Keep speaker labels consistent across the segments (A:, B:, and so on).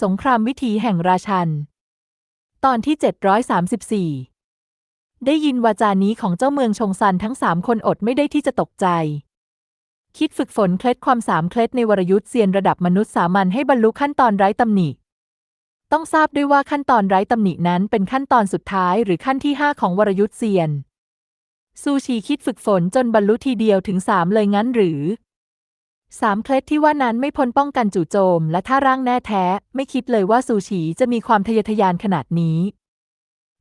A: สงครามวิถีแห่งราชัน ตอนที่ 734 ได้ยินวาจานี้ของเจ้าเมืองชงซันทั้งสามคนอดไม่ได้ที่จะตกใจ คิดฝึกฝนเคล็ดความสามเคล็ดในวรยุทธ์เซียนระดับมนุษย์สามัญให้บรรลุขั้นตอนไร้ตำหนิ ต้องทราบด้วยว่าขั้นตอนไร้ตำหนินั้นเป็นขั้นตอนสุดท้ายหรือขั้นที่ห้าของวรยุทธ์เซียน ซูชีคิดฝึกฝนจนบรรลุทีเดียวถึงสามเลยงั้นหรือ สามเคล็ดที่ว่านั้นไม่พ้นป้องกันจู่โจม และท่าร่างแน่แท้ ไม่คิดเลยว่าซูชีจะมีความทะเยอทะยานขนาดนี้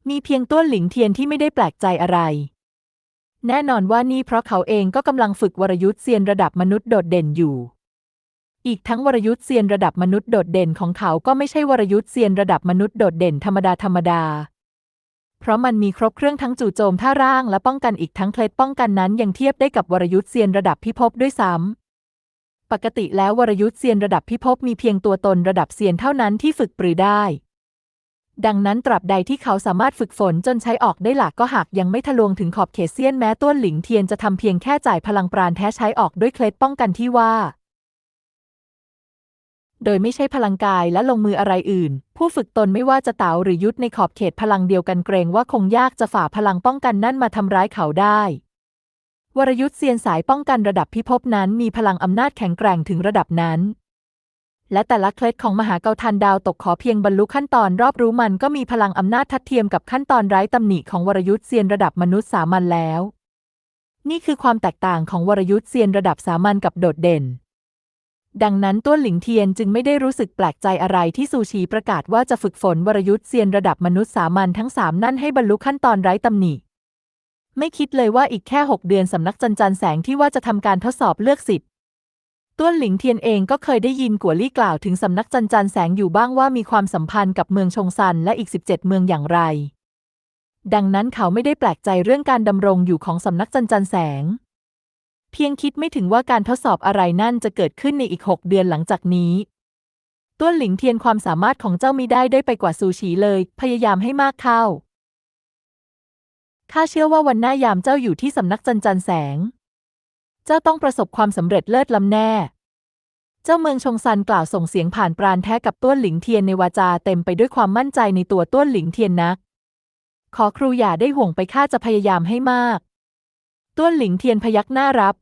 A: มีเพียงต้วนหลิงเทียนที่ไม่ได้แปลกใจอะไร แน่นอนว่านี่เพราะเขาเองก็กำลังฝึกวรยุทธ์เซียนระดับมนุษย์โดดเด่นอยู่ อีกทั้งวรยุทธ์เซียนระดับมนุษย์โดดเด่นของเขาก็ไม่ใช่วรยุทธ์เซียนระดับมนุษย์โดดเด่นธรรมดาธรรมดา เพราะมันมีครบเครื่องทั้งจู่โจมท่าร่างและป้องกันอีกทั้งเคล็ดป้องกันนั้นยังเทียบได้กับวรยุทธ์เซียนระดับพิภพด้วยซ้ำ ปกติแล้ววรยุทธ์เซียนระดับพิภพมีเพียงตัวตนระดับเซียนเท่านั้นที่ฝึกปรือได้ ดังนั้นตราบใดที่เขาสามารถฝึกฝนจนใช้ออกได้หลักก็หากยังไม่ทะลวงถึงขอบเขตเซียนแม้ต้วนหลิงเทียนจะทำเพียงแค่จ่ายพลังปราณแท้ใช้ออกด้วยเคล็ดป้องกันที่ว่า โดยไม่ใช่พลังกายและลงมืออะไรอื่น ผู้ฝึกตนไม่ว่าจะเต๋าหรือยุทธในขอบเขตพลังเดียวกันเกรงว่าคงยากจะฝ่าพลังป้องกันนั่นมาทำร้ายเขาได้ วรยุทธ์เซียนสายป้องกันระดับพิภพนั้นมีพลังอำนาจแข็งแกร่งถึงระดับนั้น และแต่ละเคล็ดของมหาเกาทันดาวตกขอเพียงบรรลุขั้นตอนรอบรู้มันก็มีพลังอำนาจทัดเทียมกับขั้นตอนไร้ตำหนิของวรยุทธ์เซียนระดับมนุษย์สามัญแล้ว นี่คือความแตกต่างของวรยุทธ์เซียนระดับสามัญกับโดดเด่น ดังนั้นต้วนหลิงเทียนจึงไม่ได้รู้สึกแปลกใจอะไรที่ซูชีประกาศว่าจะฝึกฝนวรยุทธ์เซียนระดับมนุษย์สามัญทั้งสามนั่นให้บรรลุขั้นตอนไร้ตำหนิ ไม่คิดเลยว่าอีกแค่หกเดือนสำนักจันจันแสงที่ว่าจะทำการทดสอบเลือกสิทธิ์ต้วนหลิงเทียนเองก็เคยได้ยินกัวลี่กล่าวถึงสำนักจันจันแสงอยู่บ้างว่ามีความสัมพันธ์กับเมืองชงซันและอีก 17 เมืองอย่างไร ดังนั้นเขาไม่ได้แปลกใจเรื่องการดำรงอยู่ของสำนักจันจันแสง เพียงคิดไม่ถึงว่าการทดสอบอะไรนั่นจะเกิดขึ้นในอีกหกเดือนหลังจากนี้ต้วนหลิงเทียนความสามารถของเจ้ามีได้ได้ไปกว่าซูชีเลย พยายามให้มากเข้า ข้าเชื่อว่าวันหน้ายามเจ้าอยู่ที่สำนักจันจันแสง เจ้าต้องประสบความสำเร็จเลิศล้ำแน่ เจ้าเมืองชงซันกล่าวส่งเสียงผ่านปราณแท้กับต้วนหลิงเทียนในวาจาเต็มไปด้วยความมั่นใจในตัวต้วนหลิงเทียนนัก ขอครูอย่าได้ห่วงไปข้าจะพยายามให้มาก ต้วนหลิงเทียนพยักหน้ารับ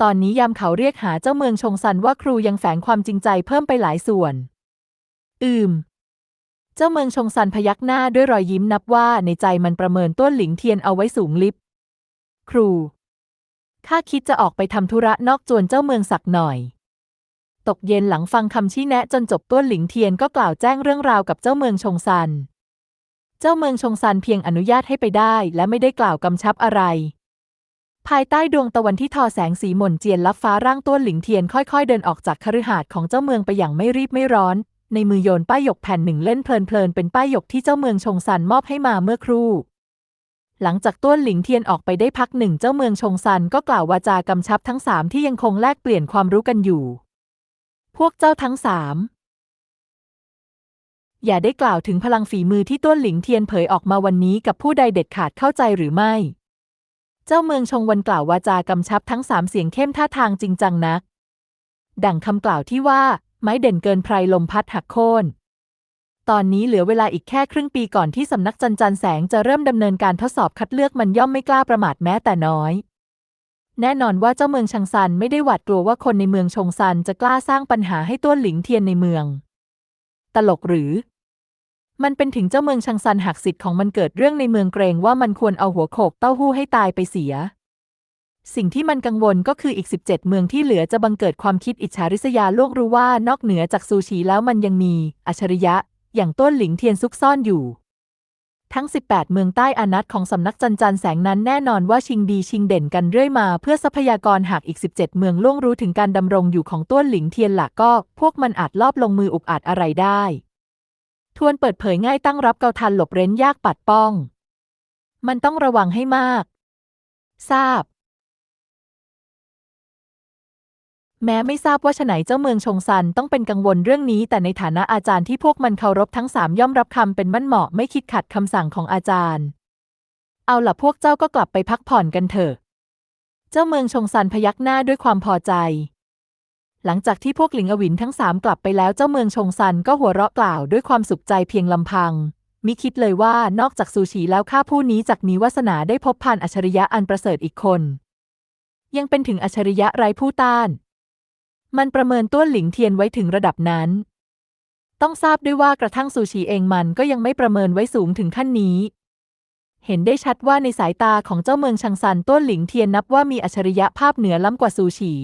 A: ตอนนี้ยามเขาเรียกหาเจ้าเมืองชงซันว่าครูยังแฝงความจริงใจเพิ่มไปหลายส่วน อืม เจ้าเมืองชงซันพยักหน้าด้วยรอยยิ้มนับว่าในใจมันประเมินต้วนหลิงเทียนเอาไว้สูงลิบ ครู ข้าคิดจะออกไปทำธุระนอกจวนเจ้าเมืองสักหน่อย ตกเย็นหลังฟังคำชี้แนะจนจบต้วนหลิงเทียนก็กล่าวแจ้งเรื่องราวกับเจ้าเมืองชงซัน เจ้าเมืองชงซันเพียงอนุญาตให้ไปได้และไม่ได้กล่าวกำชับอะไร ภายใต้ดวงตะวันที่ทอแสงสีหม่นเจียนลับฟ้าร่างต้วนหลิงเทียนค่อยๆ เดินออกจากคฤหาสน์ของเจ้าเมืองไปอย่างไม่รีบไม่ร้อน ในมือโยนป้ายหยกแผ่นหนึ่งเล่นเพลินๆเป็นป้ายหยกที่เจ้าเมืองชงซันมอบให้มาเมื่อครู่ หลังจากต้วนหลิงเทียนออกไปได้พักหนึ่งเจ้าเมืองชงซันก็กล่าววาจากำชับทั้งสามที่ยังคงแลกเปลี่ยนความรู้กันอยู่ พวกเจ้าทั้งสามอย่าได้กล่าวถึงพลังฝีมือที่ต้วนหลิงเทียนเผยออกมาวันนี้กับผู้ใดเด็ดขาดเข้าใจหรือไม่ เจ้าเมืองชงวันกล่าววาจากำชับทั้งสามเสียงเข้มท่าทางจริงจังนัก ดังคำกล่าวที่ว่า ไม้เด่นเกินไพรลมพัดหักโค่น ตอนนี้เหลือเวลาอีกแค่ครึ่งปีก่อนที่สำนักจันจันแสงจะเริ่มดำเนินการทดสอบคัดเลือกมันย่อมไม่กล้าประมาทแม้แต่น้อย แน่นอนว่าเจ้าเมืองชังซันไม่ได้หวาดกลัวว่าคนในเมืองชงซันจะกล้าสร้างปัญหาให้ต้วนหลิงเทียนในเมือง ตลกหรือ มันเป็นถึงเจ้าเมืองชังซันหักสิทธิ์ของมันเกิดเรื่องในเมืองเกรงว่ามันควรเอาหัวโขกเต้าหู้ให้ตายไปเสีย สิ่งที่มันกังวลก็คืออีก 17 เมืองที่เหลือจะบังเกิดความคิดอิจฉาริษยาโลกรู้ว่านอกเหนือจากซูชีแล้วมันยังมีอัจฉริยะ อย่างต้นหลิงเทียนซุกซ่อนอยู่ ทั้ง 18 เมืองใต้อานัตของสำนักจันจันแสงนั้นแน่นอนว่าชิงดีชิงเด่นกันเรื่อยมา เพื่อทรัพยากรหากอีก 17 เมืองล่วงรู้ถึงการดำรงอยู่ของต้นหลิงเทียนหลักก็ พวกมันอาจลอบลงมืออุกอาจอะไรได้ ทวนเปิดเผยง่ายตั้งรับเกาทันหลบเร้นยากปัดป้อง มันต้องระวังให้มาก ทราบ แม้ไม่ทราบว่าฉไหนเจ้าเมืองชงซันต้องเป็นกังวลเรื่องนี้ แต่ในฐานะอาจารย์ที่พวกมันเคารพทั้งสามย่อมรับคำเป็นมั่นเหมาะไม่คิดขัดคำสั่งของอาจารย์ เอาล่ะพวกเจ้าก็กลับไปพักผ่อนกันเถอะ เจ้าเมืองชงซันพยักหน้าด้วยความพอใจ หลังจากที่พวกหลิงอวินทั้งสามกลับไปแล้วเจ้าเมืองชงซันก็หัวเราะกล่าวด้วยความสุขใจเพียงลำพังมิคิดเลยว่านอกจากซูชิแล้วข้าผู้นี้จักมีวาสนาได้พบผ่านอัจฉริยะอันประเสริฐอีกคน ยังเป็นถึงอัจฉริยะไร้ผู้ต้าน มันประเมินต้วนหลิงเทียนไว้ถึงระดับนั้น ต้องทราบด้วยว่ากระทั่งซูชิเองมันก็ยังไม่ประเมินไว้สูงถึงขั้นนี้ เห็นได้ชัดว่าในสายตาของเจ้าเมืองชังซันต้วนหลิงเทียนนับว่ามีอัจฉริยะภาพเหนือล้ำกว่าซูฉี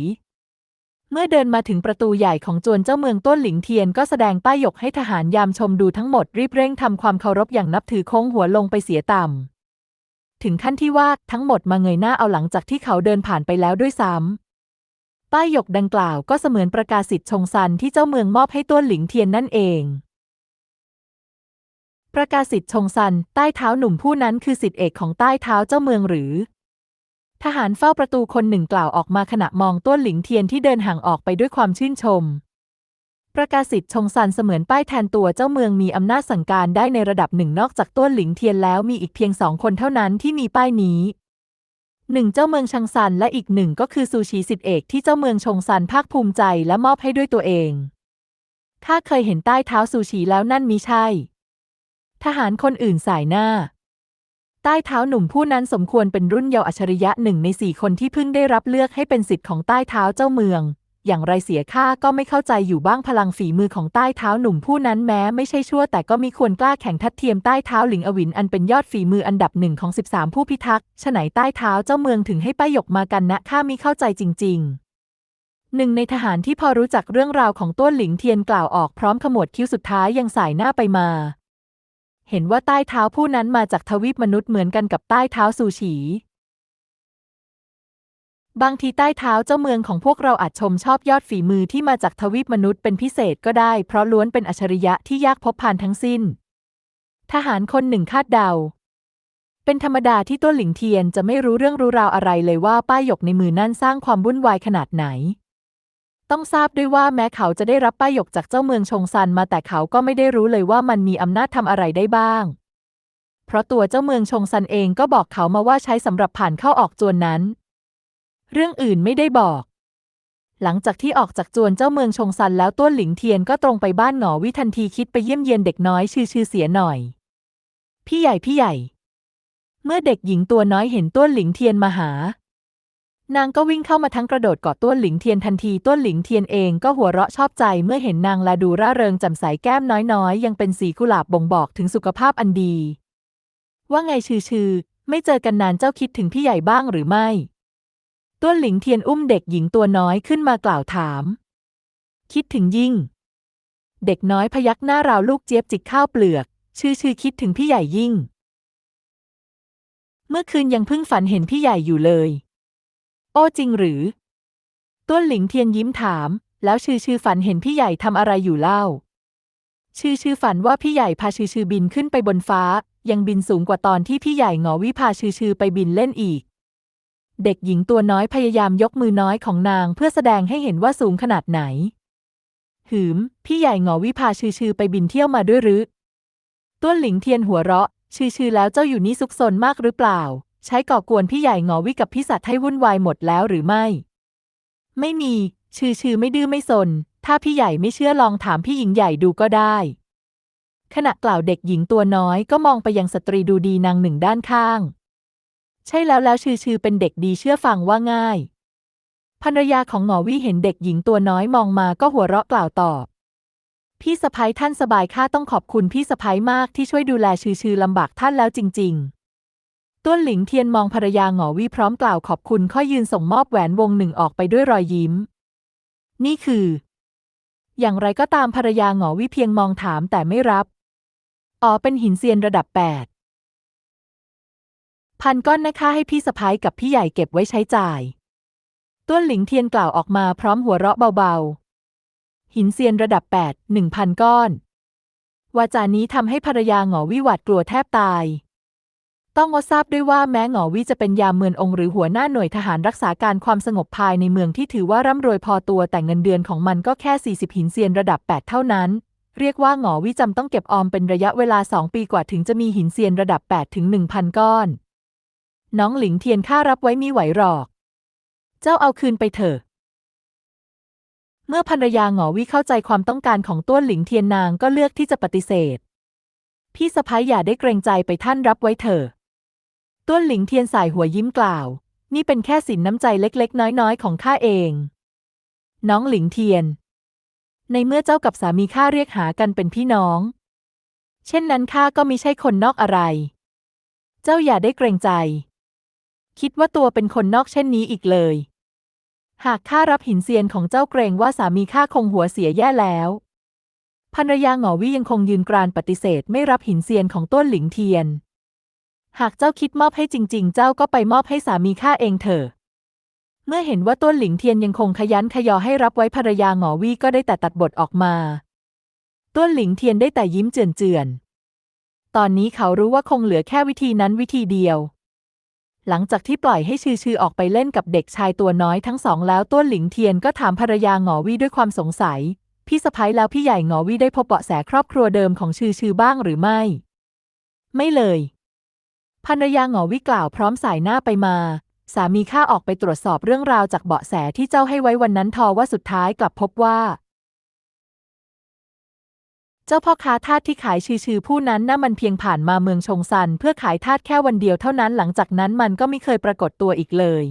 A: เมื่อเดินมาถึงประตูใหญ่ของจวนเจ้าเมืองต้นหลิงเทียนก็แสดงป้ายหยกให้ทหารยามชมดูทั้งหมดรีบเร่งทำความเคารพอย่างนับถือโค้งหัวลงไปเสียต่ำ ถึงขั้นที่ว่าทั้งหมดมาเงยหน้าเอาหลังจากที่เขาเดินผ่านไปแล้วด้วยซ้ำ ป้ายหยกดังกล่าวก็เสมือนประกาศสิทธิ์ชงซันที่เจ้าเมืองมอบให้ต้วนหลิงเทียนนั่นเอง ประกาศสิทธิ์ชงซันใต้เท้าหนุ่มผู้นั้นคือสิทธิเอกของใต้เท้าเจ้าเมืองหรือ ทหารเฝ้าประตูคนหนึ่งกล่าวออกมาขณะมองต้วนหลิงเทียนที่เดินห่างออกไปด้วยความชื่นชม ประกาศสิทธิ์ชงซันเสมือนป้ายแทนตัวเจ้าเมืองมีอำนาจสั่งการได้ในระดับหนึ่งนอกจากต้วนหลิงเทียนแล้วมีอีกเพียงสองคนเท่านั้นที่มีป้ายนี้ หนึ่งเจ้าเมืองชังซันและอีกหนึ่งก็คือซูชีสิทธิเอกที่เจ้าเมืองชงซันภาคภูมิใจและมอบให้ด้วยตัวเองข้าเคยเห็นใต้เท้าซูชีแล้วนั่นมิใช่ ทหารคนอื่นสายหน้า ใต้เท้าหนุ่มผู้นั้นสมควรเป็นรุ่นเยาว์อัจฉริยะหนึ่งในสี่คนที่เพิ่งได้รับเลือกให้เป็นสิทธิ์ของใต้เท้าเจ้าเมือง อย่างไรเสียข้าก็ไม่เข้าใจอยู่บ้างพลังฝีมือของใต้เท้าหนุ่มผู้นั้นแม้ไม่ใช่ชั่ว แต่ก็มีควรกล้าแข่งทัดเทียมใต้เท้าหลิงอวินอันเป็นยอดฝีมืออันดับหนึ่งของ 13 ผู้พิทักษ์ฉไหนใต้เท้าเจ้าเมืองถึงให้ป้ายยกมากันนะข้ามิเข้าใจจริง ๆหนึ่งในทหารที่พอรู้จักเรื่องราวของต้วนหลิงเทียนกล่าวออกพร้อมขมวดคิ้วสุดท้ายยังสายหน้าไปมา เห็นว่าใต้เท้าผู้นั้นมาจากทวีปมนุษย์เหมือนกันกับใต้เท้าซูฉี บางทีใต้เท้าเจ้าเมืองของพวกเราอาจชมชอบยอดฝีมือที่มาจากทวีปมนุษย์เป็นพิเศษก็ได้ เพราะล้วนเป็นอัจฉริยะที่ยากพบผ่านทั้งสิ้น ทหารคนหนึ่งคาดเดา เป็นธรรมดาที่ต้นหลิงเทียนจะไม่รู้เรื่องรู้ราวอะไรเลยว่าป้ายหยกในมือนั่นสร้างความวุ่นวายขนาดไหน ต้องทราบด้วยว่าแม้เขาจะได้รับป้ายหยกจากเจ้าเมืองชงซันมาแต่เขาก็ไม่ได้รู้เลยว่ามันมีอำนาจทำอะไรได้บ้าง เพราะตัวเจ้าเมืองชงซันเองก็บอกเขามาว่าใช้สำหรับผ่านเข้าออกจวนนั้น เรื่องอื่นไม่ได้บอก หลังจากที่ออกจากจวนเจ้าเมืองชงซันแล้วต้วนหลิงเทียนก็ตรงไปบ้านหงอวิทันทีคิดไปเยี่ยมเยียนเด็กน้อยชื่อชื่อเสียหน่อย พี่ใหญ่พี่ใหญ่ เมื่อเด็กหญิงตัวน้อยเห็นต้วนหลิงเทียนมาหา นางก็วิ่งเข้ามาทั้งกระโดดกอดต้วนหลิงเทียนทันทีต้วนหลิงเทียนเองก็หัวเราะชอบใจเมื่อเห็นนางและดูร่าเริงแจ่มใสแก้มน้อยๆ ยังเป็นสีกุหลาบบ่งบอกถึงสุขภาพอันดี ว่าไงชื่อชื่อไม่เจอกันนานเจ้าคิดถึงพี่ใหญ่บ้างหรือไม่ ต้วนหลิงเทียนอุ้มเด็กหญิงตัวน้อยขึ้นมากล่าวถาม คิดถึงยิ่ง เด็กน้อยพยักหน้าราวลูกเจี๊ยบจิกข้าวเปลือก ชื่อชื่อคิดถึงพี่ใหญ่ยิ่ง เมื่อคืนยังเพิ่งฝันเห็นพี่ใหญ่อยู่เลย โอ้จริงหรือ ต้วนหลิงเทียนยิ้มถาม แล้วชื่อชื่อฝันเห็นพี่ใหญ่ทำอะไรอยู่เล่า ชื่อชื่อฝันว่าพี่ใหญ่พาชื่อชื่อบินขึ้นไปบนฟ้า ยังบินสูงกว่าตอนที่พี่ใหญ่หงอวิพาชื่อชื่อไปบินเล่นอีก เด็กหญิงตัวน้อยพยายามยกมือน้อยของนางเพื่อแสดงให้เห็นว่าสูงขนาดไหน หืม พี่ใหญ่หงอวิพาชื่อชื่อไปบินเที่ยวมาด้วยหรือ ต้วนหลิงเทียนหัวเราะ ชื่อชื่อแล้วเจ้าอยู่นี่ซุกซนมากหรือเปล่า ใช้ก่อกวนพี่ใหญ่หงอวิกับพี่สัตว์ให้วุ่นวายหมดแล้วหรือไม่ ไม่มี ชื่อชื่อไม่ดื้อไม่สน ถ้าพี่ใหญ่ไม่เชื่อลองถามพี่หญิงใหญ่ดูก็ได้ ขณะกล่าวเด็กหญิงตัวน้อยก็มองไปยังสตรีดูดีนางหนึ่งด้านข้าง ใช่แล้วแล้วชื่อชื่อเป็นเด็กดีเชื่อฟังว่าง่าย ภรรยาของหงอวิเห็นเด็กหญิงตัวน้อยมองมาก็หัวเราะกล่าวตอบ พี่สะพ้ยท่านสบายข้าต้องขอบคุณพี่สะพ้ยมากที่ช่วยดูแลชื่อชื่อลำบากท่านแล้วจริง ๆ ต้วนหลิงเทียนมองภรรยาหงอวิพร้อมกล่าวขอบคุณค่อยยืนส่งมอบแหวนวงหนึ่งออกไปด้วยรอยยิ้ม นี่คือ อย่างไรก็ตามภรรยาหงอวิเพียงมองถามแต่ไม่รับอ๋อเป็นหินเซียนระดับแปด พันก้อนนะคะให้พี่สะพ้ายกับพี่ใหญ่เก็บไว้ใช้จ่าย ต้วนหลิงเทียนกล่าวออกมาพร้อมหัวเราะเบาๆ หินเซียนระดับแปดหนึ่งพันก้อน วาจานี้ทำให้ภรรยาหงอวิหวาดกลัวแทบตาย ต้องอทราบด้วยว่าแม้หงอวิจะเป็นยามเมืององค์หรือหัวหน้าหน่วยทหารรักษาการความสงบภายในเมืองที่ถือว่าร่ำรวยพอตัวแต่เงินเดือนของมันก็แค่ 40 หินเซียนระดับ 8 เท่านั้นเรียกว่าหงอวิจำต้องเก็บออมเป็นระยะเวลา 2 ปีกว่าถึงจะมีหินเซียนระดับ 8 ถึง 1,000 ก้อน น้องหลิงเทียนข้ารับไว้มีไหวหรอก เจ้าเอาคืนไปเถอะ เมื่อภรรยาหงอวิเข้าใจความต้องการของต้วนหลิงเทียนนางก็เลือกที่จะปฏิเสธ พี่สะพ้ายอย่าได้เกรงใจไปท่านรับไว้เถอะต้วนหลิงเทียนสายหัวยิ้มกล่าว นี่เป็นแค่สินน้ำใจเล็ก ๆ น้อย ๆ ของข้าเอง น้องหลิงเทียน ในเมื่อเจ้ากับสามีข้าเรียกหากันเป็นพี่น้อง เช่นนั้นข้าก็มิใช่คนนอกอะไร เจ้าอย่าได้เกรงใจ คิดว่าตัวเป็นคนนอกเช่นนี้อีกเลย หากข้ารับหินเซียนของเจ้าเกรงว่าสามีข้าคงหัวเสียแย่แล้วภรรยาหงอวี่ยังคงยืนกรานปฏิเสธไม่รับหินเซียนของต้นหลิงเทียน หากเจ้าคิดมอบให้จริง ๆ เจ้าก็ไปมอบให้สามีข้าเองเถอะ เมื่อเห็นว่าต้นหลิงเทียนยังคงขยันขยอให้รับไว้ภรรยาหงอวี่ก็ได้แต่ตัดบทออกมา ต้นหลิงเทียนได้แต่ยิ้มเจือนๆ ตอนนี้เขารู้ว่าคงเหลือแค่วิธีนั้นวิธีเดียว หลังจากที่ปล่อยให้ชื่อชือออกไปเล่นกับเด็กชายตัวน้อยทั้งสองแล้วต้นหลิงเทียนก็ถามภรรยาหงอวี่ด้วยความสงสัย พี่สะพ้ยแล้วพี่ใหญ่หงอวี่ได้พบเบาะแสครอบครัวเดิมของชื่อชือบ้างหรือไม่ ไม่เลยภรรยาหงอวี่กล่าวพร้อมสายหน้าไปมา สามีข้าออกไปตรวจสอบเรื่องราวจากเบาะแสที่เจ้าให้ไว้วันนั้นทอว่าสุดท้ายกลับพบว่า เจ้าพ่อค้าทาสที่ขายชื่อชือผู้นั้นน่ะมันเพียงผ่านมาเมืองชงซัน เพื่อขายทาสแค่วันเดียวเท่านั้นหลังจากนั้นมันก็ไม่เคยปรากฏตัวอีกเลย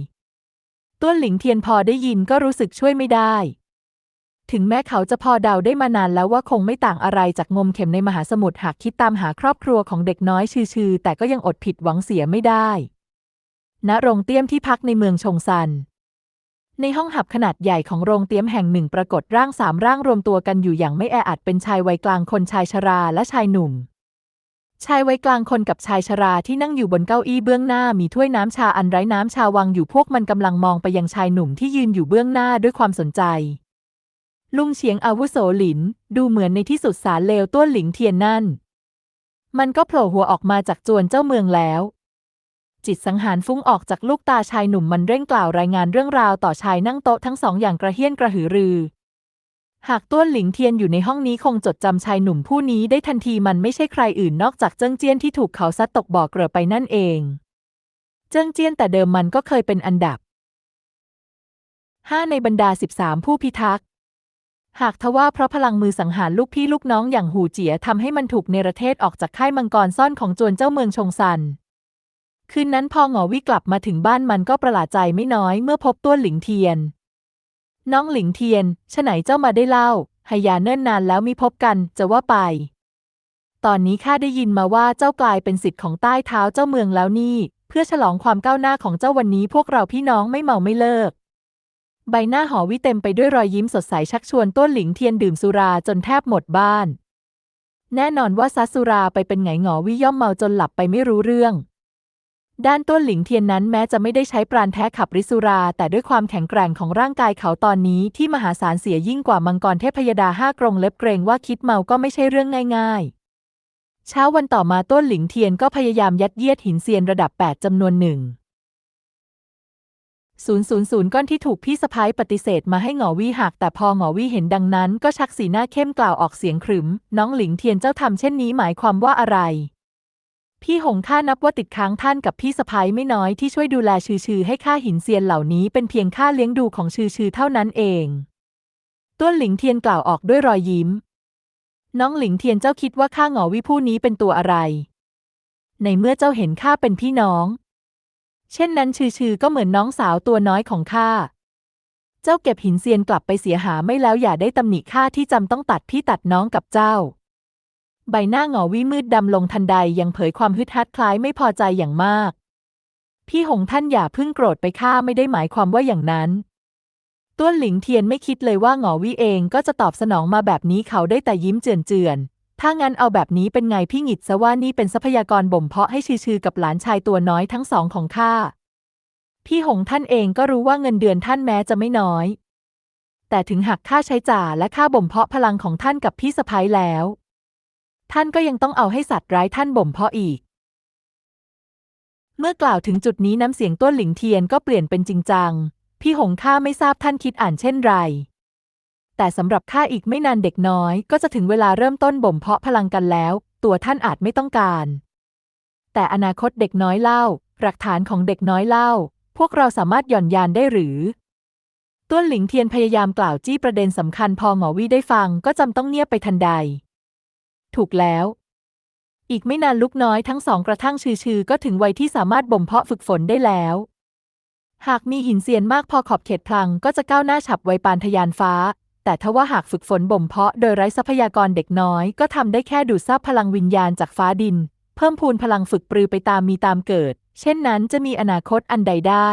A: ต้วนหลิงเทียนพอได้ยินก็รู้สึกช่วยไม่ได้ ถึงแม้เขาจะพอเดาได้มานานแล้วว่าคงไม่ต่างอะไรจากงมเข็มในมหาสมุทรหากคิดตามหาครอบครัวของเด็กน้อยชื่อๆแต่ก็ยังอดผิดหวังเสียไม่ได้ณโรงเตี้ยมที่พักในเมืองชงซัน ในห้องหับขนาดใหญ่ของโรงเตี้ยมแห่งหนึ่งปรากฏร่างสามร่างรวมตัวกันอยู่อย่างไม่แออัดเป็นชายวัยกลางคนชายชราและชายหนุ่ม ชายวัยกลางคนกับชายชราที่นั่งอยู่บนเก้าอี้เบื้องหน้ามีถ้วยน้ำชาอันไร้น้ำชาวางอยู่พวกมันกำลังมองไปยังชายหนุ่มที่ยืนอยู่เบื้องหน้าด้วยความสนใจ ลุงเฉียงอาวุโสหลิน ดูเหมือนในที่สุดสารเลวต้วนหลิงเทียนนั่น มันก็โผล่หัวออกมาจากจวนเจ้าเมืองแล้ว จิตสังหารฟุ้งออกจากลูกตาชายหนุ่มมันเร่งกล่าวรายงานเรื่องราวต่อชายนั่งโต๊ะทั้งสองอย่างกระเฮี้ยนกระหือรือ หากต้วนหลิงเทียนอยู่ในห้องนี้คงจดจำชายหนุ่มผู้นี้ได้ทันทีมันไม่ใช่ใครอื่นนอกจากเจิ้งเจี้ยนที่ถูกเขาซัดตกบ่อเกลือไปนั่นเอง เจิ้งเจี้ยนแต่เดิมมันก็เคยเป็นอันดับห้าในบรรดาสิบสามผู้พิทักษ์หากทว่าเพราะพลังมือสังหารลูกพี่ลูกน้องอย่างหูเจียทำให้มันถูกเนรเทศออกจากค่ายมังกรซ่อนของจวนเจ้าเมืองชงซัน คืนนั้นพอหงอวิกลับมาถึงบ้านมันก็ประหลาดใจไม่น้อยเมื่อพบตัวหลิงเทียน น้องหลิงเทียนฉไหนเจ้ามาได้เล่าหายาเนิ่นนานแล้วมีพบกันจะว่าไป ตอนนี้ข้าได้ยินมาว่าเจ้ากลายเป็นสิทธิ์ของใต้เท้าเจ้าเมืองแล้วนี่ เพื่อฉลองความก้าวหน้าของเจ้าวันนี้พวกเราพี่น้องไม่เมาไม่เลิก ใบหน้าหอวิเต็มไปด้วยรอยยิ้มสดใสชักชวนต้นหลิงเทียนดื่มสุราจนแทบหมดบ้าน แน่นอนว่าซัดสุราไปเป็นไงหงอวิย่อมเมาจนหลับไปไม่รู้เรื่อง ด้านต้นหลิงเทียนนั้นแม้จะไม่ได้ใช้ปราณแท้ขับริสุรา แต่ด้วยความแข็งแกร่งของร่างกายเขาตอนนี้ที่มหาศาลเสียยิ่งกว่ามังกรเทพยดาห้ากรงเล็บเกรงว่าคิดเมาก็ไม่ใช่เรื่องง่าย ๆ เช้าวันต่อมาต้นหลิงเทียนก็พยายามยัดเยียดหินเซียนระดับ 8จำนวนหนึ่ง000ก้อนที่ถูกพี่สะพ้ายปฏิเสธมาให้หงอวี่หักแต่พอหงอวี่เห็นดังนั้น ก็ชักสีหน้าเข้มกล่าวออกเสียงขรึม น้องหลิงเทียนเจ้าทำเช่นนี้หมายความว่าอะไร พี่หงข้านับว่าติดค้างท่านกับพี่สะพ้ายไม่น้อยที่ช่วยดูแลชือชือให้ข้าหินเซียนเหล่านี้เป็นเพียงค่าเลี้ยงดูของชือชือเท่านั้นเองต้วนหลิงเทียนกล่าวออกด้วยรอยยิ้ม น้องหลิงเทียนเจ้าคิดว่าข้าหงอวิผู้นี้เป็นตัวอะไร ในเมื่อเจ้าเห็นข้าเป็นพี่น้อง เช่นนั้นชือชือก็เหมือนน้องสาวตัวน้อยของข้าเจ้าเก็บหินเซียนกลับไปเสียหาไม่แล้วอย่าได้ตำหนิข้าที่จำต้องตัดพี่ตัดน้องกับเจ้า ใบหน้าหงอวิมืดดำลงทันใดยังเผยความฮึดฮัดคล้ายไม่พอใจอย่างมาก พี่หงท่านอย่าเพิ่งโกรธไปข้าไม่ได้หมายความว่าอย่างนั้น ต้วนหลิงเทียนไม่คิดเลยว่าหงอวิเองก็จะตอบสนองมาแบบนี้เขาได้แต่ยิ้มเจือนๆ ถ้างั้นเอาแบบนี้เป็นไงพี่หงิดซะว่านี่เป็นทรัพยากรบ่มเพาะให้ชื่อๆกับหลานชายตัวน้อยทั้งสองของข้า พี่หงท่านเองก็รู้ว่าเงินเดือนท่านแม้จะไม่น้อย แต่ถึงหักค่าใช้จ่ายและค่าบ่มเพาะพลังของท่านกับพี่สะพ้ายแล้ว ท่านก็ยังต้องเอาให้สัตว์ร้ายท่านบ่มเพาะอีก เมื่อกล่าวถึงจุดนี้น้ำเสียงต้นหลิงเทียนก็เปลี่ยนเป็นจริงจัง พี่หงข้าไม่ทราบท่านคิดอ่านเช่นไร แต่สำหรับข้าอีกไม่นานเด็กน้อยก็จะถึงเวลาเริ่มต้นบ่มเพาะพลังกันแล้ว ตัวท่านอาจไม่ต้องการ แต่อนาคตเด็กน้อยเล่า หลักฐานของเด็กน้อยเล่า พวกเราสามารถหย่อนยานได้หรือต้วนหลิงเทียนพยายามกล่าวจี้ประเด็นสำคัญพอหงอวี่ได้ฟังก็จำต้องเงียบไปทันใด ถูกแล้ว อีกไม่นานลูกน้อยทั้งสองกระทั่งชือๆก็ถึงวัยที่สามารถบ่มเพาะฝึกฝนได้แล้ว หากมีหินเซียนมากพอขอบเขตพลังก็จะก้าวหน้าฉับไวปานทะยานฟ้า แต่ถ้าว่าหากฝึกฝนบ่มเพาะโดยไร้ทรัพยากรเด็กน้อย ก็ทำได้แค่ดูดซับพลังวิญญาณจากฟ้าดิน เพิ่มพูนพลังฝึกปรือไปตามมีตามเกิด เช่นนั้นจะมีอนาคตอันใดได้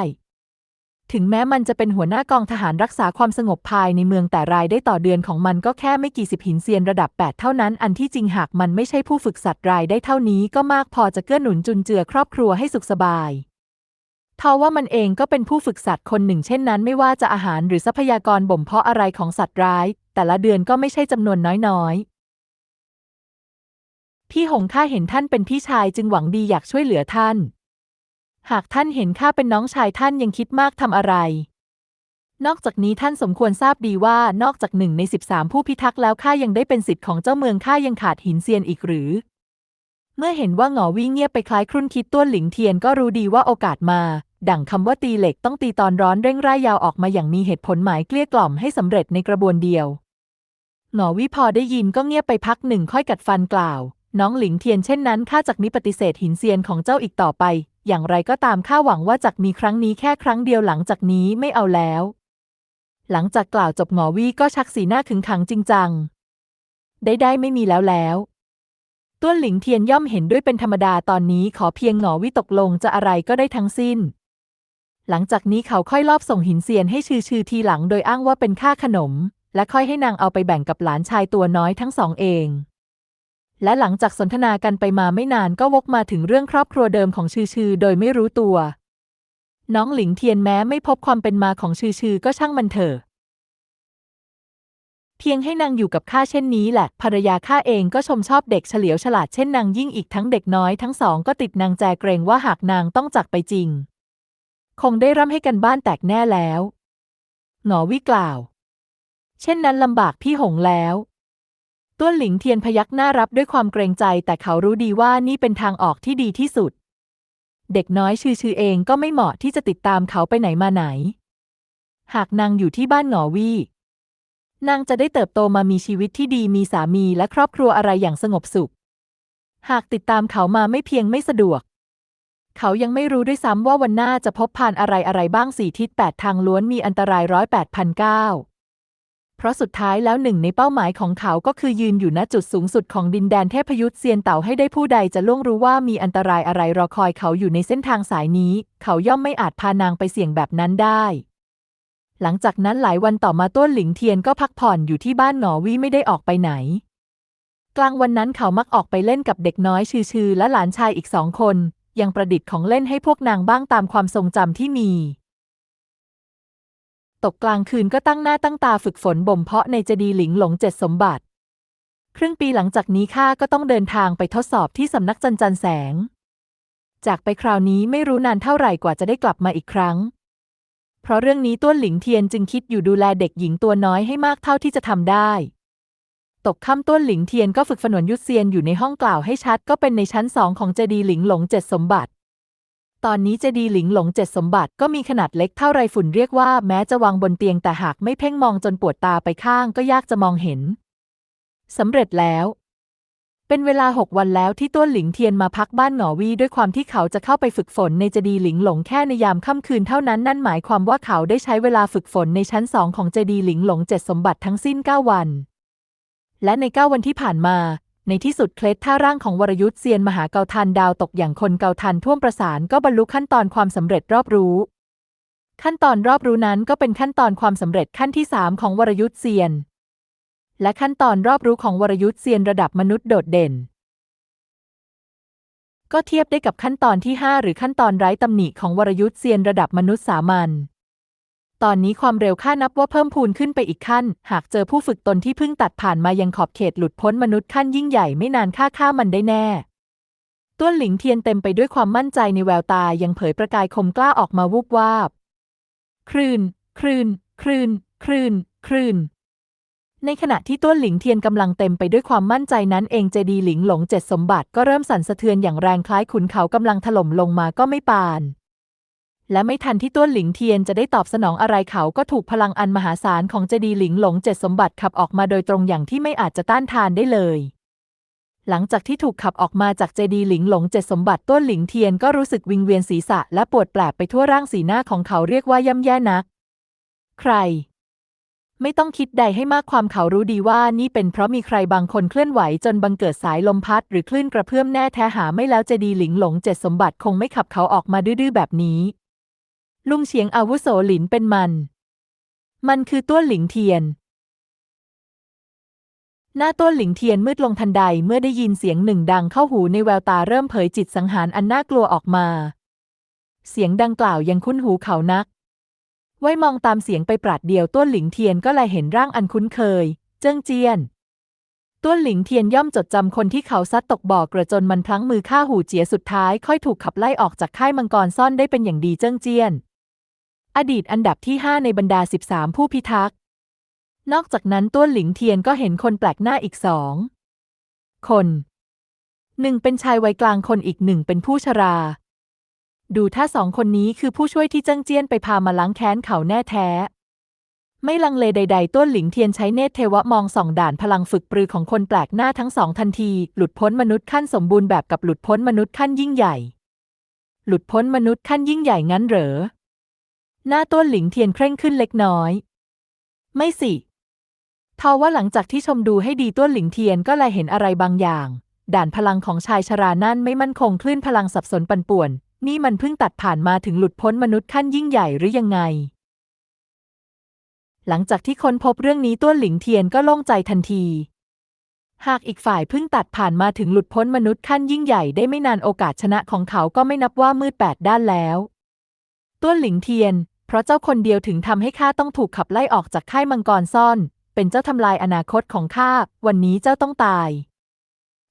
A: ถึงแม้มันจะเป็นหัวหน้ากองทหารรักษาความสงบภายในเมืองแต่รายได้ต่อเดือนของมันก็แค่ไม่กี่สิบหินเซียนระดับ 8 เท่านั้น อันที่จริงหากมันไม่ใช่ผู้ฝึกสัตว์รายได้เท่านี้ก็มากพอจะเกื้อหนุนจุนเจือครอบครัวให้สุขสบายทว่ามันเองก็เป็นผู้ฝึกสัตว์คนหนึ่งเช่นนั้นไม่ว่าจะอาหารหรือทรัพยากรบ่มเพาะอะไรของสัตว์ร้าย แต่ละเดือนก็ไม่ใช่จำนวนน้อยๆพี่หงข้าเห็นท่านเป็นพี่ชายจึงหวังดีอยากช่วยเหลือท่าน หากท่านเห็นข้าเป็นน้องชายท่านยังคิดมากทำอะไร นอกจากนี้ท่านสมควรทราบดีว่านอกจากหนึ่งในสิบสามผู้พิทักษ์แล้วข้ายังได้เป็นสิทธิ์ของเจ้าเมืองข้ายังขาดหินเซียนอีกหรือ เมื่อเห็นว่าหงอวิ่งเงียบไปคล้ายครุ่นคิดต้วนหลิงเทียนก็รู้ดีว่าโอกาสมา ดั่งคำว่าตีเหล็กต้องตีตอนร้อนเร่งร่ายยาวออกมาอย่างมีเหตุผลหมายเกลี้ยกล่อมให้สำเร็จในกระบวนเดียวหงอวิพอได้ยินก็เงียบไปพักหนึ่งค่อยกัดฟันกล่าว น้องหลิงเทียนเช่นนั้นข้าจักมิปฏิเสธหินเซียนของเจ้าอีกต่อไป อย่างไรก็ตามข้าหวังว่าจักมีครั้งนี้แค่ครั้งเดียวหลังจากนี้ไม่เอาแล้ว หลังจากกล่าวจบหงอวี่ก็ชักสีหน้าขึงขังจริงจัง ได้ได้ไม่มีแล้วแล้วต้วนหลิงเทียนย่อมเห็นด้วยเป็นธรรมดาตอนนี้ขอเพียงหงอวีตกลงจะอะไรก็ได้ทั้งสิ้น หลังจากนี้เขาค่อยลอบส่งหินเซียนให้ชื่อชื่อทีหลังโดยอ้างว่าเป็นค่าขนม และค่อยให้นางเอาไปแบ่งกับหลานชายตัวน้อยทั้งสองเอง และหลังจากสนทนากันไปมาไม่นานก็วกมาถึงเรื่องครอบครัวเดิมของชื่อชื่อโดยไม่รู้ตัว น้องหลิงเทียนแม้ไม่พบความเป็นมาของชื่อชื่อก็ช่างมันเถอะเพียงให้นางอยู่กับข้าเช่นนี้แหละ ภรรยาข้าเองก็ชมชอบเด็กเฉลียวฉลาดเช่นนางยิ่งอีกทั้งเด็กน้อยทั้งสองก็ติดนางแจเกรงว่าหากนางต้องจากไปจริง คงได้ร่ำให้กันบ้านแตกแน่แล้วหงอวิกล่าว เช่นนั้นลำบากพี่หงแล้ว ต้วนหลิงเทียนพยักหน้ารับด้วยความเกรงใจ แต่เขารู้ดีว่านี่เป็นทางออกที่ดีที่สุด เด็กน้อยชื่อชื่อเองก็ไม่เหมาะที่จะติดตามเขาไปไหนมาไหน หากนางอยู่ที่บ้านหงอวี่นางจะได้เติบโตมามีชีวิตที่ดีมีสามีและครอบครัวอะไรอย่างสงบสุข หากติดตามเขามาไม่เพียงไม่สะดวก เขายังไม่รู้ด้วยซ้ำว่าวันหน้าจะพบผ่านอะไรอะไรบ้างสี่ทิศแปดทางล้วนมีอันตรายร้อยแปดพันเก้า เพราะสุดท้ายแล้วหนึ่งในเป้าหมายของเขาก็คือยืนอยู่ณจุดสูงสุดของดินแดนเทพยุทธเซียนเต่าให้ได้ผู้ใดจะล่วงรู้ว่ามีอันตรายอะไรรอคอยเขาอยู่ในเส้นทางสายนี้ เขาย่อมไม่อาจพานางไปเสี่ยงแบบนั้นได้หลังจากนั้นหลายวันต่อมาต้นหลิงเทียนก็พักผ่อนอยู่ที่บ้านหงอวีไม่ได้ออกไปไหน กลางวันนั้นเขามักออกไปเล่นกับเด็กน้อยชื่อๆและหลานชายอีกสองคน ยังประดิษฐ์ของเล่นให้พวกนางบ้างตามความทรงจำที่มี ตกกลางคืนก็ตั้งหน้าตั้งตาฝึกฝนบ่มเพาะในเจดีหลิงหลงเจ็ดสมบัติ ครึ่งปีหลังจากนี้ข้าก็ต้องเดินทางไปทดสอบที่สำนักจันจันแสง จากไปคราวนี้ไม่รู้นานเท่าไหร่กว่าจะได้กลับมาอีกครั้ง เพราะเรื่องนี้ต้วนหลิงเทียนจึงคิดอยู่ดูแลเด็กหญิงตัวน้อยให้มากเท่าที่จะทำได้ ตกค่ำต้วนหลิงเทียนก็ฝึกฝนวนยุทเซียนอยู่ในห้องกล่าวให้ชัดก็เป็นในชั้นสองของเจดีหลิงหลงเจ็ดสมบัติ ตอนนี้เจดีหลิงหลงเจ็ดสมบัติก็มีขนาดเล็กเท่าไรฝุ่นเรียกว่าแม้จะวางบนเตียงแต่หากไม่เพ่งมองจนปวดตาไปข้างก็ยากจะมองเห็นสำเร็จแล้ว เป็นเวลาหกวันแล้วที่ต้วนหลิงเทียนมาพักบ้านหงอวีด้วยความที่เขาจะเข้าไปฝึกฝนในเจดีหลิงหลงแค่ในยามค่ำคืนเท่านั้นนั่นหมายความว่าเขาได้ใช้เวลาฝึกฝนในชั้นสองของเจดีหลิงหลงเจ็ดสมบัติทั้งสิ้นเก้าวันและในเก้าวันที่ผ่านมา ในที่สุดเคล็ดท่าร่างของวรยุทธเซียนมหาเกาทันดาวตกอย่างคนเกาทันท่วมประสานก็บรรลุขั้นตอนความสำเร็จรอบรู้ ขั้นตอนรอบรู้นั้นก็เป็นขั้นตอนความสำเร็จขั้นที่สามของวรยุทธเซียน และขั้นตอนรอบรู้ของวรยุทธเซียนระดับมนุษย์โดดเด่น ก็เทียบได้กับขั้นตอนที่ 5 หรือขั้นตอนไร้ตำหนิของวรยุทธเซียนระดับมนุษย์สามัญ ตอนนี้ความเร็วค่านับว่าเพิ่มพูนขึ้นไปอีกขั้น หากเจอผู้ฝึกตนที่เพิ่งตัดผ่านมายังขอบเขตหลุดพ้นมนุษย์ขั้นยิ่งใหญ่ไม่นานค่าค่ามันได้แน่ต้วนหลิงเทียนเต็มไปด้วยความมั่นใจในแววตายังเผยประกายคมกล้าออกมาวูบวาบ คลื่น คลื่น คลื่น คลื่น คลื่น ในขณะที่ต้วนหลิงเทียนกำลังเต็มไปด้วยความมั่นใจนั้นเองเจดีหลิงหลงเจ็ดสมบัติก็เริ่มสั่นสะเทือนอย่างแรงคล้ายขุนเขากำลังถล่มลงมาก็ไม่ปาน และไม่ทันที่ต้วนหลิงเทียนจะได้ตอบสนองอะไรเขาก็ถูกพลังอันมหาศาลของเจดีหลิงหลงเจ็ดสมบัติขับออกมาโดยตรงอย่างที่ไม่อาจจะต้านทานได้เลย หลังจากที่ถูกขับออกมาจากเจดีหลิงหลงเจ็ดสมบัติต้วนหลิงเทียนก็รู้สึกวิงเวียนศีรษะและปวดแปลบไปทั่วร่างสีหน้าของเขาเรียกว่าย่ำแย่นัก ใคร ไม่ต้องคิดใดให้มากความเขารู้ดีว่านี่เป็นเพราะมีใครบางคนเคลื่อนไหวจนบังเกิดสายลมพัด หรือคลื่นกระเพื่อมแน่แท้หาไม่แล้วเจดีหลิงหลงเจ็ดสมบัติคงไม่ขับเขาออกมาดื้อๆแบบนี้ ลุงเฉียงอาวุโสหลินเป็นมัน มันคือต้วหลิงเทียน หน้าต้วนหลิงเทียนมืดลงทันใดเมื่อได้ยินเสียงหนึ่งดังเข้าหูในแววตาเริ่มเผยจิตสังหารอันน่ากลัวออกมา เสียงดังกล่าวยังคุ้นหูเขานัก ไว้มองตามเสียงไปปราดเดียวต้วนหลิงเทียนก็แลยเห็นร่างอันคุ้นเคย เจิ้งเจียนต้วนหลิงเทียนย่อมจดจำคนที่เขาซัดตกบ่อกระจนมันพลั้งมือฆ่าหูเจียสุดท้ายค่อยถูกขับไล่ออกจากค่ายมังกรซ่อนได้เป็นอย่างดีเจิ้งเจียน อดีตอันดับที่ 5 ในบรรดา 13 ผู้พิทักษ์ นอกจากนั้นต้วนหลิงเทียนก็เห็นคนแปลกหน้าอีกสองคนหนึ่งเป็นชายวัยกลางคนอีกหนึ่งเป็นผู้ชรา ดูถ้าสองคนนี้คือผู้ช่วยที่เจิ้งเจี้ยนไปพามาล้างแค้นเขาแน่แท้ ไม่ลังเลใด ๆ ต้วนหลิงเทียนใช้เนตรเทวะมองส่องด่านพลังฝึกปรือของคนแปลกหน้าทั้งสองทันที หลุดพ้นมนุษย์ขั้นสมบูรณ์แบบกับหลุดพ้นมนุษย์ขั้นยิ่งใหญ่ หลุดพ้นมนุษย์ขั้นยิ่งใหญ่งั้นเหรอ หน้าต้นหลิงเทียนเคร่งขึ้นเล็กน้อย ไม่สิทว่าหลังจากที่ชมดูให้ดีต้นหลิงเทียนก็แลยเห็นอะไรบางอย่าง ด่านพลังของชายชรานั่นไม่มั่นคงคลื่นพลังสับสนปั่นป่วน นี่มันเพิ่งตัดผ่านมาถึงหลุดพ้นมนุษย์ขั้นยิ่งใหญ่หรือยังไง หลังจากที่ค้นพบเรื่องนี้ต้วนหลิงเทียนก็โล่งใจทันที หากอีกฝ่ายเพิ่งตัดผ่านมาถึงหลุดพ้นมนุษย์ขั้นยิ่งใหญ่ได้ไม่นานโอกาสชนะของเขาก็ไม่นับว่ามืดแปดด้านแล้วต้วนหลิงเทียน เพราะเจ้าคนเดียวถึงทำให้ข้าต้องถูกขับไล่ออกจากค่ายมังกรซ่อน เป็นเจ้าทำลายอนาคตของข้า วันนี้เจ้าต้องตาย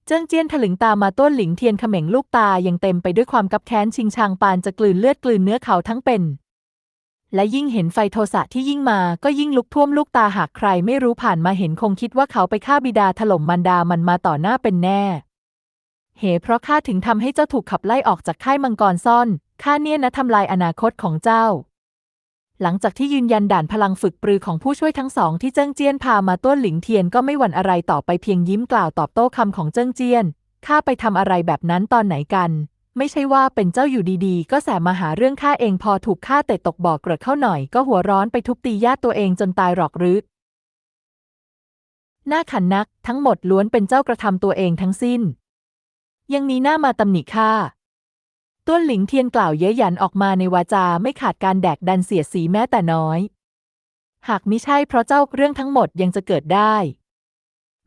A: เจิ้งเจี้ยนถลึงตามาต้วนหลิงเทียนเขม่งลูกตายังเต็มไปด้วยความกับแค้นชิงชางปานจะกลืนเลือดกลืนเนื้อเขาทั้งเป็น และยิ่งเห็นไฟโทสะที่ยิ่งมาก็ยิ่งลุกท่วมลูกตาหากใครไม่รู้ผ่านมาเห็นคงคิดว่าเขาไปฆ่าบิดาถล่มมารดามันมาต่อหน้าเป็นแน่เหเพราะข้าถึงทำให้เจ้าถูกขับไล่ออกจากค่ายมังกรซ่อน ข้าเนี่ยนะทำลายอนาคตของเจ้า หลังจากที่ยืนยันด่านพลังฝึกปรือของผู้ช่วยทั้งสองที่เจิ้งเจี้ยนพามาต้วนหลิงเทียนก็ไม่หวั่นอะไรต่อไปเพียงยิ้มกล่าวตอบโต้คำของเจิ้งเจี้ยน ข้าไปทำอะไรแบบนั้นตอนไหนกัน ไม่ใช่ว่าเป็นเจ้าอยู่ดีๆ ก็แสมาหาเรื่องข้าเองพอถูกข้าเตะตกบ่อเกลือเข้าหน่อยก็หัวร้อนไปทุบตีญาติตัวเองจนตายหรอกหรือหน้าขันนักทั้งหมดล้วนเป็นเจ้ากระทำตัวเองทั้งสิ้น ยังมีหน้ามาตำหนิข้า ต้วนหลิงเทียนกล่าวเย้ยหยันออกมาในวาจาไม่ขาดการแดกดันเสียสีแม้แต่น้อย หากมิใช่เพราะเจ้าเรื่องทั้งหมดยังจะเกิดได้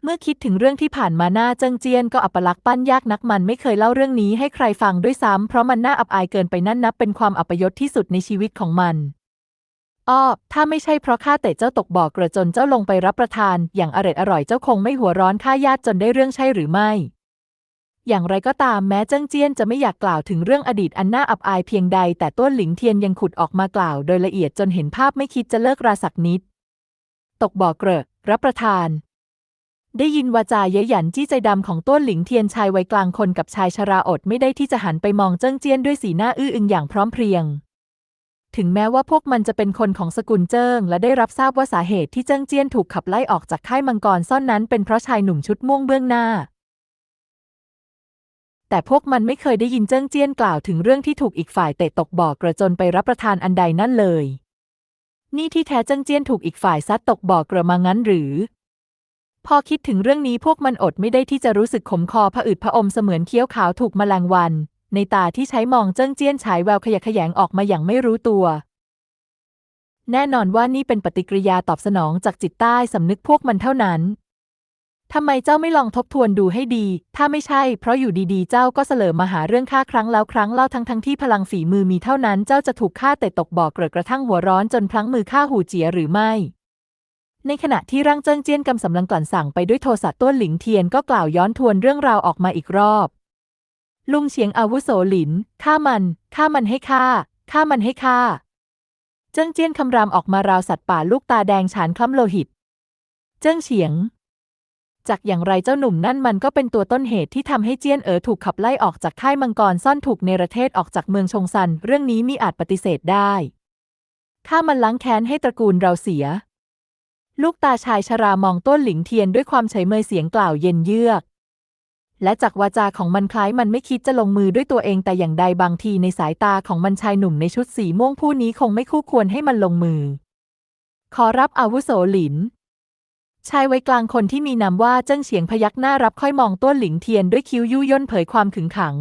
A: เมื่อคิดถึงเรื่องที่ผ่านมาหน้าเจิ้งเจี้ยนก็อัปลักษณ์ปั้นยากนักมันไม่เคยเล่าเรื่องนี้ให้ใครฟังด้วยซ้ำเพราะมันน่าอับอายเกินไปนั่นนับเป็นความอัปยศที่สุดในชีวิตของมันอ้อ ถ้าไม่ใช่เพราะข้าเตะเจ้าตกบ่อกระจนเจ้าลงไปรับประทาน อย่างอร็ดอร่อยเจ้าคงไม่หัวร้อนฆ่าญาติจนได้เรื่องใช่หรือไม่ อย่างไรก็ตามแม้เจิ้งเจี้ยนจะไม่อยากกล่าวถึงเรื่องอดีตอันน่าอับอายเพียงใด แต่ต้วนหลิงเทียนยังขุดออกมากล่าวโดยละเอียดจนเห็นภาพไม่คิดจะเลิกราสักนิด ตกบ่อเกรอะรับประทาน ได้ยินวาจาเย้ยหยันจี้ใจดำของต้วนหลิงเทียนชายวัยกลางคนกับชายชราอดไม่ได้ที่จะหันไปมองเจิ้งเจี้ยนด้วยสีหน้าอื้ออึงอย่างพร้อมเพรียง ถึงแม้ว่าพวกมันจะเป็นคนของสกุลเจิ้งและได้รับทราบว่าสาเหตุที่เจิ้งเจี้ยนถูกขับไล่ออกจากค่ายมังกรซ่อนนั้นเป็นเพราะชายหนุ่มชุดม่วงเบื้องหน้า แต่พวกมันไม่เคยได้ยินเจิ้งเจี้ยนกล่าวถึงเรื่องที่ถูกอีกฝ่ายเตะตกบ่อกระจนไปรับประทานอันใดนั่นเลย นี่ที่แท้เจิ้งเจี้ยนถูกอีกฝ่ายซัดตกบ่อกระมางั้นหรือ พอคิดถึงเรื่องนี้พวกมันอดไม่ได้ที่จะรู้สึกขมคอผะอืดผะอมเสมือนเคี้ยวขาวถูกมแมลงวัน ในตาที่ใช้มองเจิ้งเจี้ยนฉายแววขยะแขยงออกมาอย่างไม่รู้ตัว แน่นอนว่านี่เป็นปฏิกิริยาตอบสนองจากจิตใต้สำนึกพวกมันเท่านั้น ทำไมเจ้าไม่ลองทบทวนดูให้ดี ถ้าไม่ใช่ เพราะอยู่ดีๆ เจ้าก็เสลอมาหาเรื่องข้าครั้งแล้วครั้งเล่าทั้งทั้งๆที่พลังฝีมือมีเท่านั้น เจ้าจะถูกฆ่าแต่ตกบ่อเกลือกระทั่งหัวร้อนจนพลั้งมือฆ่าหูเจียหรือไม่ ในขณะที่ร่างเจิ้งเจี้ยนกำสำลังกลั่นสั่งไปด้วยโทสะต้วนหลิงเทียนก็กล่าวย้อนทวนเรื่องราวออกมาอีกรอบ ลุงเฉียงอาวุโสหลินฆ่ามันฆ่ามันให้ฆ่าฆ่ามันให้ฆ่าเจิ้งเจี้ยนคำรามออกมาราวสัตว์ป่าลูกตาแดงฉานคล้ำโลหิต เจิ้งเฉียง จากอย่างไรเจ้าหนุ่มนั่นมันก็เป็นตัวต้นเหตุที่ทำให้เจี้ยนเอ๋อถูกขับไล่ออกจากค่ายมังกรซ่อนถูกเนรเทศออกจากเมืองชงซัน เรื่องนี้มีอาจปฏิเสธได้ข้ามันล้างแค้นให้ตระกูลเราเสีย ลูกตาชายชรามองต้นหลิงเทียนด้วยความเฉยเมยเสียงกล่าวเย็นเยือก และจากวาจาของมันคล้ายมันไม่คิดจะลงมือด้วยตัวเองแต่อย่างใดบางทีในสายตาของมันชายหนุ่มในชุดสีม่วงผู้นี้คงไม่คู่ควรให้มันลงมือ ขอรับอาวุโสหลิน ชายวัยกลางคนที่มีนามว่าเจิ้งเฉียงพยักหน้ารับค่อยมองต้วนหลิงเทียนด้วยคิ้วยุย่นเผยความขึงขัง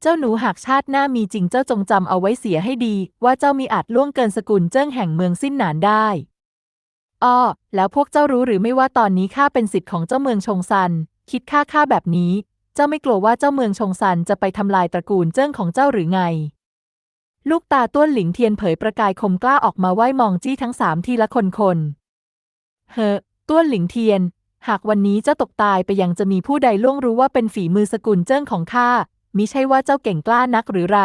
A: เจ้าหนูหากชาติหน้ามีจริงเจ้าจงจำเอาไว้เสียให้ดี ว่าเจ้ามีอาจล่วงเกินสกุลเจิ้งแห่งเมืองสิ้นหนานได้อ้อแล้วพวกเจ้ารู้หรือไม่ว่าตอนนี้ข้าเป็นสิทธิ์ของเจ้าเมืองชงซัน คิดฆ่าข้าแบบนี้ เจ้าไม่กลัวว่าเจ้าเมืองชงซันจะไปทำลายตระกูลเจิ้งของเจ้าหรือไง ลูกตาต้วนหลิงเทียนเผยประกายคมกล้าออกมาไหว้มองจี้ทั้งสามทีละคนคน เฮอต้วนหลิงเทียน หากวันนี้เจ้าตกตายไปยังจะมีผู้ใดล่วงรู้ว่าเป็นฝีมือสกุลเจิ้งของข้ามิใช่ว่าเจ้าเก่งกล้านักหรือไร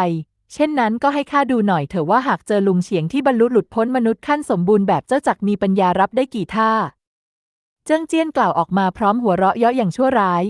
A: เช่นนั้นก็ให้ข้าดูหน่อยเถอะว่าหากเจอลุงเฉียงที่บรรลุหลุดพ้นมนุษย์ขั้นสมบูรณ์แบบเจ้าจักมีปัญญารับได้กี่ท่า เจิ้งเจี้ยนกล่าวออกมาพร้อมหัวเราะเยาะอย่างชั่วร้าย